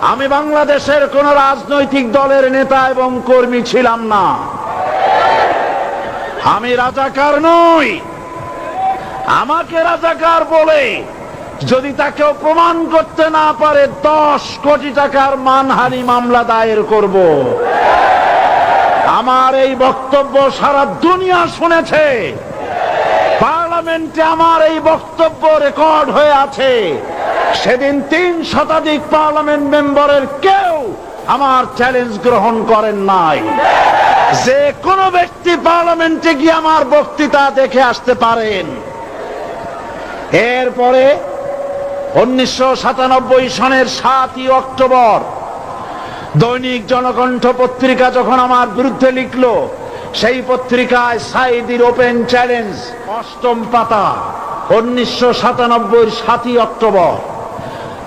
আমি বাংলাদেশের কোন রাজনৈতিক দলের নেতা এবং কর্মী ছিলাম না। আমি রাজাকার নই। আমাকে রাজাকার বলে যদি তাকে প্রমাণ করতে না পারে, দশ কোটি টাকার মানহানি মামলা দায়ের করব। আমার এই বক্তব্য সারা দুনিয়া শুনেছে। পার্লামেন্টে আমার এই বক্তব্য রেকর্ড হয়ে আছে। সেদিন তিন শতাধিক পার্লামেন্ট মেম্বারের কেউ আমার চ্যালেঞ্জ গ্রহণ করেন নাই। যে কোনো ব্যক্তি পার্লামেন্টে গিয়ে আমার বক্তৃতা দেখে আসতে পারেন। এরপরে উনিশশো সাতানব্বই সনের সাতই অক্টোবর দৈনিক জনকণ্ঠ পত্রিকা যখন আমার বিরুদ্ধে লিখল, সেই পত্রিকায় সাইদির ওপেন চ্যালেঞ্জ অষ্টম পাতা, উনিশশো সাতানব্বই সাতই অক্টোবর।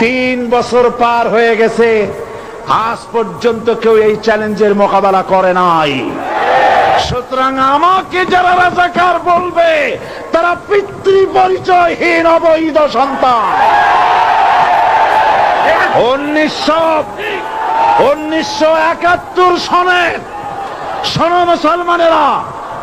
তিন বছর পার হয়ে গেছে। আজ পর্যন্ত কেউ এই চ্যালেঞ্জের মোকাবেলা করে নাই। সুতরাং আমাকে যারা রাজাকার বলবে, তারা পিতৃ পরিচয়হীন অবৈধ সন্তান। উনিশশো উনিশশো একাত্তর সনের সন মুসলমানেরা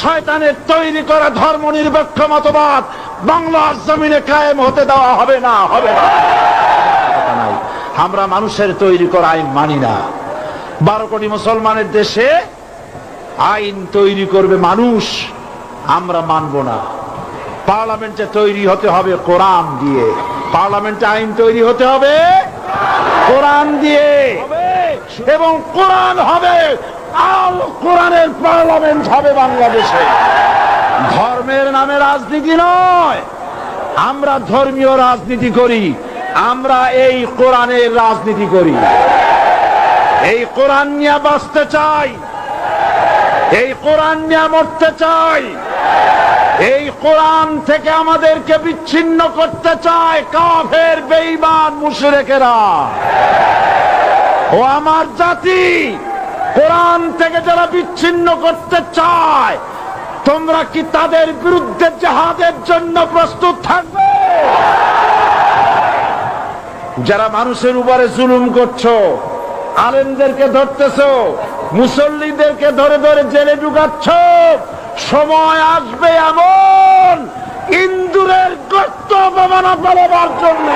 শয়তানের তৈরি করা ধর্ম নিরপেক্ষ মতবাদ বাংলার জমিনে কায়েম হতে দেওয়া হবে না হবে না। আমরা মানুষের তৈরি করা আইন মানি না। বারো কোটি মুসলমানের দেশে আইন তৈরি করবে মানুষ, আমরা মানব না। পার্লামেন্টে তৈরি হতে হবে কোরআন দিয়ে। পার্লামেন্টে আইন তৈরি হতে হবে কোরআন দিয়ে। এবং কোরআন হবে, আল কোরআনের পার্লামেন্ট হবে বাংলাদেশে। ধর্মের নামে রাজনীতি নয়। আমরা ধর্মীয় রাজনীতি করি, আমরা এই কোরআনের রাজনীতি করি। এই কোরআন নিয়ে বাঁচতে চাই, এই কোরআন নিয়ে মরতে চাই, এই কোরআন থেকে আমাদেরকে বিচ্ছিন্ন করতে চায় কাফের, বেঈমান, মুশরিকেরা। ও আমার জাতি, কোরআন থেকে যারা বিচ্ছিন্ন করতে চায়, তোমরা কি তাদের বিরুদ্ধে জাহাদের জন্য প্রস্তুত থাকবে? যারা মানুষের উপরে জুলুম করছ, আলেমদেরকে ধরতেছো, মুসল্লিদেরকে ধরে ধরে জেলে ঢুকাচ্ছ, সময় আসবে এমন ইন্দুরের গর্ত অপমানা পালাবার জন্য।